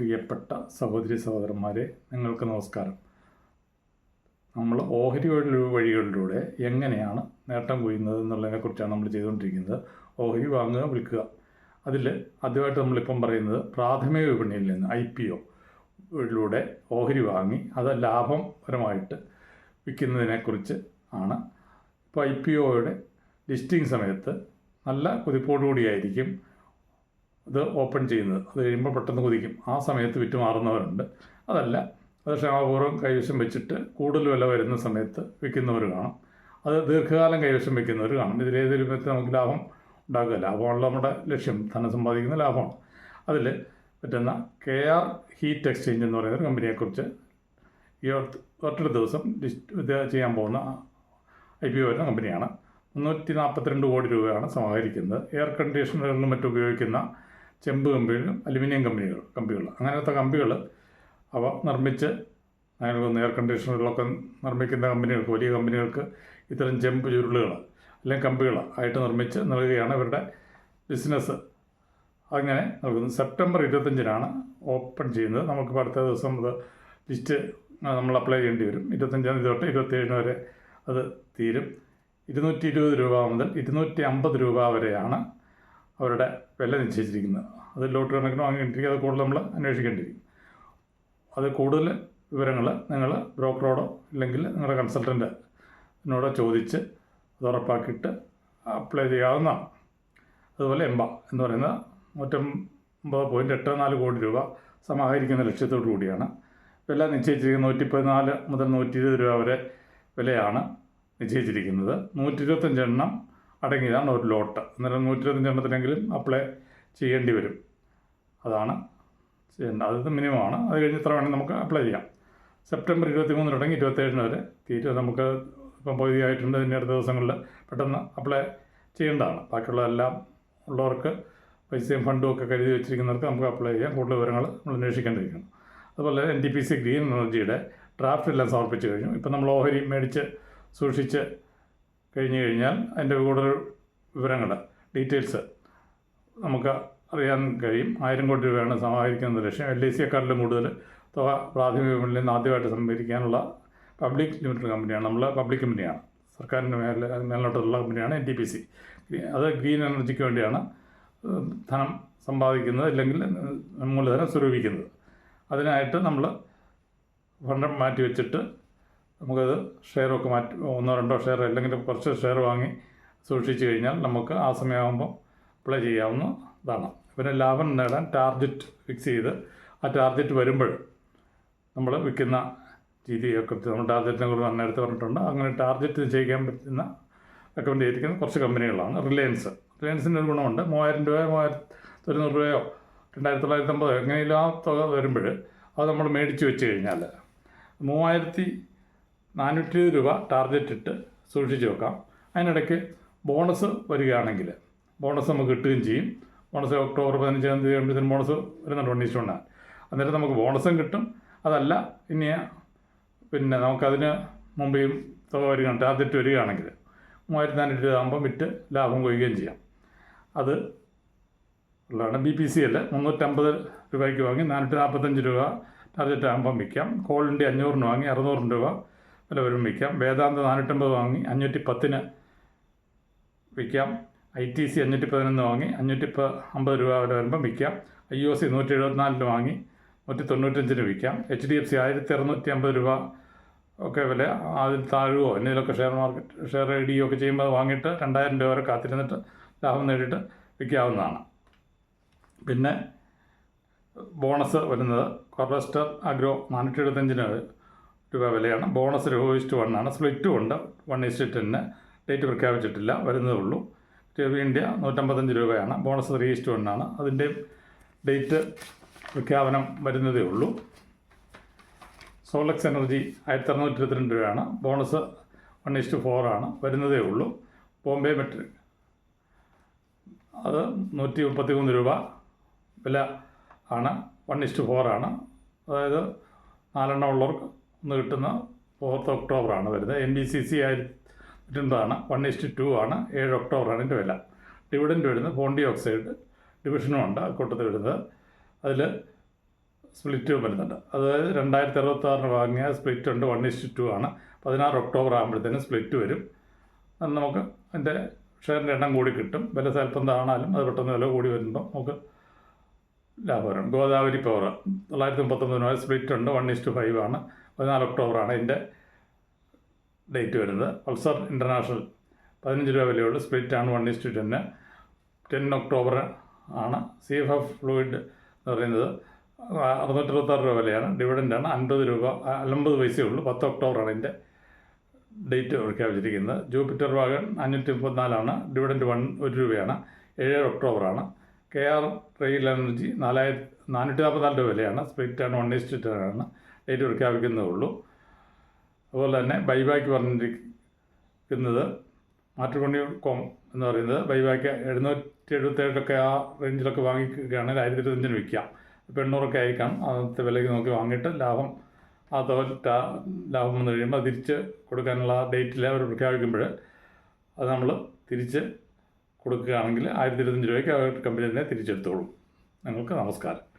പ്രിയപ്പെട്ട സഹോദരി സഹോദരന്മാരെ നിങ്ങൾക്ക് നമസ്കാരം. നമ്മൾ ഓഹരി വഴി- വഴികളിലൂടെ എങ്ങനെയാണ് നേട്ടം കൊയ്യുന്നത് എന്നുള്ളതിനെക്കുറിച്ചാണ് നമ്മൾ ചെയ്തുകൊണ്ടിരിക്കുന്നത്. ഓഹരി വാങ്ങുക വിൽക്കുക. അതിൽ ആദ്യമായിട്ട് നമ്മളിപ്പം പറയുന്നത് പ്രാഥമിക വിപണിയിൽ നിന്ന് ഐ പി ഒ ഒയിലൂടെ ഓഹരി വാങ്ങി അത് ലാഭപരമായിട്ട് വിൽക്കുന്നതിനെക്കുറിച്ച് ആണ്. ഇപ്പോൾ ഐ പി ഒയുടെ ലിസ്റ്റിംഗ് സമയത്ത് നല്ല കുതിപ്പോടുകൂടിയായിരിക്കും ഇത് ഓപ്പൺ ചെയ്യുന്നത്. അത് കഴിയുമ്പോൾ പെട്ടെന്ന് കുതിക്കും. ആ സമയത്ത് വിറ്റ് മാറുന്നവരുണ്ട് അതല്ല അത് ക്ഷമാപൂർവം കൈവശം വെച്ചിട്ട് കൂടുതൽ വില വരുന്ന സമയത്ത് വിൽക്കുന്നവർ കാണും. അത് ദീർഘകാലം കൈവശം വെക്കുന്നവർ കാണും. ഇതിലേതൊരു വിധത്തിൽ നമുക്ക് ലാഭം ഉണ്ടാക്കുക? ലാഭമുള്ള നമ്മുടെ ലക്ഷ്യം. ധനം സമ്പാദിക്കുന്ന ലാഭമാണ്. അതിൽ പറ്റുന്ന കെ ആർ ഹീറ്റ് എക്സ്ചേഞ്ച് എന്ന് പറയുന്ന ഒരു കമ്പനിയെക്കുറിച്ച് ഈ ഒറ്റ ഒറ്റൊരു ദിവസം ഇത് ചെയ്യാൻ പോകുന്ന ഐ പി ഒ വരുന്ന കമ്പനിയാണ്. മുന്നൂറ്റി നാൽപ്പത്തിരണ്ട് കോടി രൂപയാണ് സമാഹരിക്കുന്നത്. എയർ കണ്ടീഷണറുകളിലും മറ്റും ഉപയോഗിക്കുന്ന ചെമ്പ് കമ്പികളും അലുമിനിയം കമ്പനികൾ കമ്പികൾ. അങ്ങനത്തെ കമ്പികൾ അവ നിർമ്മിച്ച് അങ്ങനെ എയർ കണ്ടീഷണറുകളൊക്കെ നിർമ്മിക്കുന്ന കമ്പനികൾക്ക് വലിയ കമ്പനികൾക്ക് ഇത്തരം ചെമ്പ് ചുരുളുകൾ അല്ലെങ്കിൽ കമ്പികൾ ആയിട്ട് നിർമ്മിച്ച് നൽകുകയാണ് ഇവരുടെ ബിസിനസ് അങ്ങനെ നൽകുന്നത്. സെപ്റ്റംബർ ഇരുപത്തഞ്ചിനാണ് ഓപ്പൺ ചെയ്യുന്നത്. നമുക്ക് അടുത്ത ദിവസം അത് ലിസ്റ്റ് നമ്മൾ അപ്ലൈ ചെയ്യേണ്ടി വരും. ഇരുപത്തഞ്ചാം തീയതി തൊട്ട് ഇരുപത്തേഴിന് വരെ അത് തീരും. ഇരുന്നൂറ്റി ഇരുപത് രൂപ മുതൽ ഇരുന്നൂറ്റി അമ്പത് രൂപ വരെയാണ് അവരുടെ വില നിശ്ചയിച്ചിരിക്കുന്നത്. അത് ലോട്ട് കണക്കിന് വാങ്ങിയിട്ടിരിക്കും അത് കൂടുതൽ നമ്മൾ അന്വേഷിക്കേണ്ടിയിരിക്കും. അത് കൂടുതൽ വിവരങ്ങൾ നിങ്ങൾ ബ്രോക്കറോടോ ഇല്ലെങ്കിൽ നിങ്ങളുടെ കൺസൾട്ടന്റിനോടോ ചോദിച്ച് അത് ഉറപ്പാക്കിയിട്ട് അപ്ലൈ ചെയ്യാവുന്നതാണ്. അതുപോലെ എംബ എന്ന് പറയുന്ന നൂറ്റമ്പത് പോയിന്റ് എട്ട് നാല് കോടി രൂപ സമാഹരിക്കുന്ന ലക്ഷ്യത്തോടു കൂടിയാണ്. വില നിശ്ചയിച്ചിരിക്കുന്നത് നൂറ്റി പതിനാല് മുതൽ നൂറ്റി ഇരുപത് രൂപ വരെ വിലയാണ് നിശ്ചയിച്ചിരിക്കുന്നത്. നൂറ്റി ഇരുപത്തഞ്ചെണ്ണം അടങ്ങിയതാണ് ഒരു ലോട്ട്. അന്നേരം നൂറ്റി ഇരുപത്തഞ്ചെണ്ണത്തിനെങ്കിലും അപ്ലൈ ചെയ്യേണ്ടി വരും. അതാണ് ചെയ്യേണ്ടത് അത് മിനിമമാണ് അത് കഴിഞ്ഞ് ഇത്ര വേണമെങ്കിൽ നമുക്ക് അപ്ലൈ ചെയ്യാം. സെപ്റ്റംബർ ഇരുപത്തി മൂന്ന് തുടങ്ങി ഇരുപത്തേഴിന് വരെ തീരെ നമുക്ക് ഇപ്പം പകുതിയായിട്ടുണ്ട്. ഇനി അടുത്ത ദിവസങ്ങളിൽ പെട്ടെന്ന് അപ്ലൈ ചെയ്യേണ്ടതാണ്. ബാക്കിയുള്ളതെല്ലാം ഉള്ളവർക്ക് പൈസയും ഫണ്ടും ഒക്കെ കരുതി വെച്ചിരിക്കുന്നവർക്ക് നമുക്ക് അപ്ലൈ ചെയ്യാം. കൂടുതൽ വിവരങ്ങൾ നമ്മൾ അന്വേഷിക്കേണ്ടിയിരിക്കുന്നു. അതുപോലെ N T P C green എനർജിയുടെ ഡ്രാഫ്റ്റ് എല്ലാം സമർപ്പിച്ച് കഴിഞ്ഞു. ഇപ്പം നമ്മൾ ഓഹരി മേടിച്ച് സൂക്ഷിച്ച് കഴിഞ്ഞ് കഴിഞ്ഞാൽ അതിന്റെ കൂടുതൽ വിവരങ്ങൾ ഡീറ്റെയിൽസ് നമുക്ക് അറിയാൻ കഴിയും. ആയിരം കോടി രൂപയാണ് സമാഹരിക്കുന്ന ലക്ഷ്യം. എൽ ഐ സിയെക്കാട്ടിലും കൂടുതൽ തുക പ്രാഥമിക വിപണിയിൽ നിന്ന് ആദ്യമായിട്ട് സംഭരിക്കാനുള്ള പബ്ലിക് ലിമിറ്റഡ് കമ്പനിയാണ്. നമ്മൾ പബ്ലിക് കമ്പനിയാണ്. സർക്കാരിന്റെ മേലെ മേലോട്ടുള്ള കമ്പനിയാണ് എൻ ടി പി സി. അത് ഗ്രീൻ എനർജിക്ക് വേണ്ടിയാണ് ധനം സമ്പാദിക്കുന്നത് അല്ലെങ്കിൽ മൂലധനം സ്വരൂപിക്കുന്നത്. അതിനായിട്ട് നമ്മൾ ഫണ്ട് മാറ്റി വെച്ചിട്ട് നമുക്കത് ഷെയറൊക്കെ മാറ്റി ഒന്നോ രണ്ടോ ഷെയർ അല്ലെങ്കിൽ കുറച്ച് ഷെയർ വാങ്ങി സൂക്ഷിച്ചു കഴിഞ്ഞാൽ നമുക്ക് ആ സമയമാകുമ്പോൾ അപ്ലൈ ചെയ്യാവുന്നതാണ് പിന്നെ ലാഭം നേടാൻ ടാർഗറ്റ് ഫിക്സ് ചെയ്ത് ആ ടാർഗറ്റ് വരുമ്പോൾ നമ്മൾ വിൽക്കുന്ന രീതിയൊക്കെ നമ്മൾ ടാർഗറ്റിനെ കുറിച്ച് നന്നായിട്ട് പറഞ്ഞിട്ടുണ്ട്. അങ്ങനെ ടാർഗറ്റ് നിശ്ചയിക്കാൻ പറ്റുന്ന റെക്കമെൻഡ് ചെയ്തിരിക്കുന്ന കുറച്ച് കമ്പനികളാണ്. റിലയൻസ്. റിലയൻസിന്റെ ഒരു ഗുണമുണ്ട്. മൂവായിരം രൂപയോ മൂവായിരത്തി തൊണ്ണൂറ് രൂപയോ രണ്ടായിരത്തി തൊള്ളായിരത്തി അമ്പതോ എങ്ങനെയും ആ തുക വരുമ്പോൾ അത് നമ്മൾ മേടിച്ച് വെച്ച് കഴിഞ്ഞാൽ മൂവായിരത്തി നാനൂറ്റി രൂപ ടാർഗറ്റ് ഇട്ട് സൂക്ഷിച്ച് വെക്കാം. അതിനിടയ്ക്ക് ബോണസ് വരികയാണെങ്കിൽ ബോണസ് നമുക്ക് കിട്ടുകയും ചെയ്യും. ബോണസ് ഒക്ടോബർ പതിനഞ്ചാം തീയതി ആകുമ്പോഴത്തേനും ബോണസ് വരുന്നുണ്ട് വൺ വണ്ണാൻ അന്നേരം നമുക്ക് ബോണസും കിട്ടും. അതല്ല ഇനി പിന്നെ നമുക്കതിന് മുമ്പേയും തുക വരികയാണ് ടാർഗറ്റ് വരികയാണെങ്കിൽ മൂവായിരത്തി നാനൂറ്റി രൂപ ആകുമ്പം വിറ്റ് ലാഭം കൊയ്യുകയും ചെയ്യാം. അത് ഉള്ളതാണ് ബി പി സി അല്ലേ മുന്നൂറ്റമ്പത് രൂപയ്ക്ക് വാങ്ങി നാനൂറ്റി നാൽപ്പത്തഞ്ച് രൂപ ടാർഗറ്റ് ആകുമ്പം വിൽക്കാം. കോളിന്റെ അഞ്ഞൂറിന് വാങ്ങി അറുന്നൂറ് രൂപ വില വരും വിൽക്കാം വേദാന്ത നാനൂറ്റമ്പത് വാങ്ങി അഞ്ഞൂറ്റി പത്തിന് വിൽക്കാം. ഐ ടി സി അഞ്ഞൂറ്റി പതിനൊന്ന് വാങ്ങി അഞ്ഞൂറ്റി അമ്പത് രൂപ വരെ വരുമ്പം വിൽക്കാം. ഐ ഒ സി നൂറ്റി എഴുപത്തിനാലിന് വാങ്ങി നൂറ്റി തൊണ്ണൂറ്റഞ്ചിന് വിൽക്കാം. എച്ച് ഡി എഫ് സി ആയിരത്തി അറുന്നൂറ്റി അമ്പത് രൂപ ഒക്കെ വില. അതിൽ താഴുവോ? എന്തെങ്കിലുമൊക്കെ share market share I D ഒക്കെ ചെയ്യുമ്പോൾ അത് വാങ്ങിയിട്ട് രണ്ടായിരം രൂപ വരെ കാത്തിരുന്നിട്ട് ലാഭം നേടിയിട്ട് വിൽക്കാവുന്നതാണ്. പിന്നെ ബോണസ് വരുന്നത്. കോർവസ്റ്റർ അഗ്രോ നാനൂറ്റി എഴുപത്തഞ്ചിന് രൂപ വിലയാണ്. ബോണസ് രൂപ വൺ ആണ്. സ്പ്ലിറ്റും ഉണ്ട്. വൺ ഇസ്റ്റ് ടെന്ന് ഡേറ്റ് പ്രഖ്യാപിച്ചിട്ടില്ല. വരുന്നതേ ഉള്ളൂ. ഇന്ത്യ നൂറ്റമ്പത്തഞ്ച് രൂപയാണ്. ബോണസ് ത്രീ ഇസ്റ്റ് വൺ ആണ്. അതിന്റെയും ഡേറ്റ് പ്രഖ്യാപനം വരുന്നതേ ഉള്ളൂ. സോളക്സ് എനർജി ആയിരത്തി അറുന്നൂറ്റി ഇരുപത്തിരണ്ട് രൂപയാണ്. ബോണസ് വൺ ഇസ്റ്റ് ഫോർ ആണ്. വരുന്നതേ ഉള്ളൂ. ബോംബെ മെട്രിക് അത് നൂറ്റി മുപ്പത്തി മൂന്ന് രൂപ വില ആണ്. വൺ ഇസ്റ്റ് ഫോർ ആണ്. അതായത് നാലെണ്ണം ഉള്ളവർക്ക് ഒന്ന് കിട്ടുന്ന ഫോർത്ത് ഒക്ടോബറാണ് വരുന്നത്. എൻ ബി സി സി ആയിരത്തിന്റെതാണ് വൺ ഇസ്റ്റ് ടു ആണ്. ഏഴ് ഒക്ടോബറാണ് ഇതിന്റെ വില. ഡിവിഡന്റ് വരുന്നത് ഫോണ്ടി ഓക്സൈഡ് ഡിവിഷനും ഉണ്ട്. കൂട്ടത്തിൽ വരുന്നത്. അതിൽ സ്പ്ലിറ്റ് വരുന്നുണ്ട്. അതായത് രണ്ടായിരത്തി അറുപത്തി ആറിന് വാങ്ങിയ സ്പ്ലിറ്റ് ഉണ്ട്. വൺ ഇസ്റ്റ് ടു ആണ്. പതിനാറ് ഒക്ടോബർ ആകുമ്പോഴത്തേനും സ്പ്ലിറ്റ് വരും. അത് നമുക്ക് അതിന്റെ ഷെയറിന്റെ എണ്ണം കൂടി കിട്ടും. വില സ്വല്പം താണാലും അത് പെട്ടെന്ന് വില കൂടി വരുമ്പോൾ നമുക്ക് ലാഭകരം ഗോദാവരി പവർ തൊള്ളായിരത്തി മുപ്പത്തൊമ്പത് രൂപ സ്പ്ലിറ്റ് ഉണ്ട് വൺ ഇസ്റ്റ് ഫൈവ് ആണ്. പതിനാല് ഒക്ടോബറാണ് ഇതിന്റെ ഡേറ്റ് വരുന്നത്. പൾസർ ഇന്റർനാഷണൽ പതിനഞ്ച് രൂപ വിലയുള്ള സ്പ്ലിറ്റ് ആണ്. വൺ ഇസ്റ്റ് ടെന്ന് ടെൻ ഒക്ടോബർ ആണ്. സി എഫ് എഫ് ഫ്ലൂയിഡ് എന്ന് പറയുന്നത്. അറുന്നൂറ്റി ഇരുപത്താറ് രൂപ വിലയാണ്. ഡിവിഡന്റ് ആണ്. അൻപത് രൂപ അൻപത് പൈസയേ ഉള്ളൂ. പത്ത് ഒക്ടോബറാണ് ഇതിന്റെ ഡേറ്റ് പ്രഖ്യാപിച്ചിരിക്കുന്നത്. ജൂപ്പിറ്റർ വാഗൺ അഞ്ഞൂറ്റി മുപ്പത്തിനാലാണ് ഡിവിഡന്റ് വൺ ഒരു രൂപയാണ്. ഏഴ് ഒക്ടോബറാണ്. കെ ആർ റെയിൽ എനർജി നാലായിരത്തി നാനൂറ്റി നാൽപ്പത്തിനാല് രൂപ വിലയാണ്. സ്പ്ലിറ്റ് ആണ്. വൺ ടെൻ ആണ്. ഡേറ്റ് പ്രഖ്യാപിക്കുന്നതേ ഉള്ളൂ. അതുപോലെ തന്നെ ബൈബാക്ക് പറഞ്ഞിരിക്കുന്നത് മാറ്റുപണി കോം എന്ന് പറയുന്നത് ബൈബാക്ക് എഴുന്നൂറ്റി എഴുപത്തേഴൊക്കെ ആ റേഞ്ചിലൊക്കെ വാങ്ങിക്കുകയാണെങ്കിൽ ആയിരത്തി ഇരുപത്തഞ്ചിന് വിൽക്കാം. ഇപ്പോൾ എണ്ണൂറൊക്കെ ആയിരിക്കാം. അന്നത്തെ വിലയ്ക്ക് നോക്കി വാങ്ങിയിട്ട് ലാഭം ആ തോറ്റ ലാഭം വന്നു കഴിയുമ്പോൾ തിരിച്ച് കൊടുക്കാനുള്ള ഡേറ്റിൽ അവർ പ്രഖ്യാപിക്കുമ്പോൾ അത് നമ്മൾ തിരിച്ച് കൊടുക്കുകയാണെങ്കിൽ ആയിരത്തി ഇരുപത്തഞ്ച് രൂപയ്ക്ക് അവർ കമ്പനി തന്നെ തിരിച്ചെടുത്തോളും. നിങ്ങൾക്ക് നമസ്കാരം.